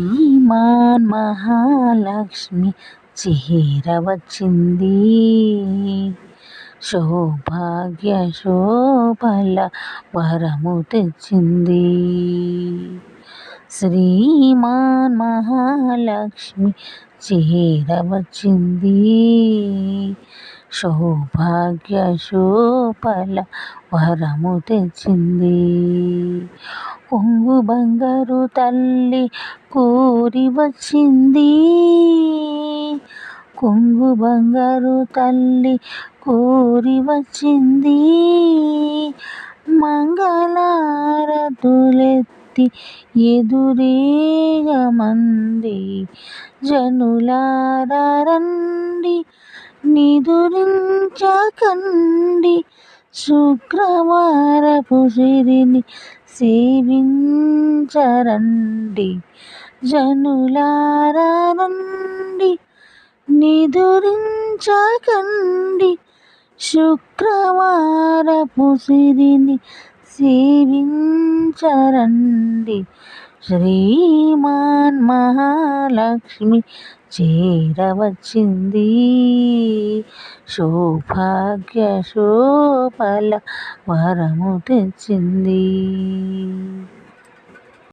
ఈమాన్ మహాలక్ష్మి చేరవచ్చింది సౌభాగ్య శోభల వరము తెచ్చింది. శ్రీమాన్ మహాలక్ష్మి చేరవచ్చింది సౌభాగ్య శోభల వరము తెచ్చింది. కొంగు బంగారు తల్లి కోరి వచ్చింది. కొంగు బంగారు తల్లి కోరి వచ్చింది. మంగళారతులెత్తి ఎదురేగమంది జనులారండి నిదురించకండి. శుక్రవారపు సిరిని సేవించరండి. జనులారండి నిదురించకండి. శుక్రవారపు సిరిని సేవించరండి. శ్రీమాన్ మహాలక్ష్మి చేరవచ్చింది. సౌభాగ్య శోభల వరము తెచ్చింది.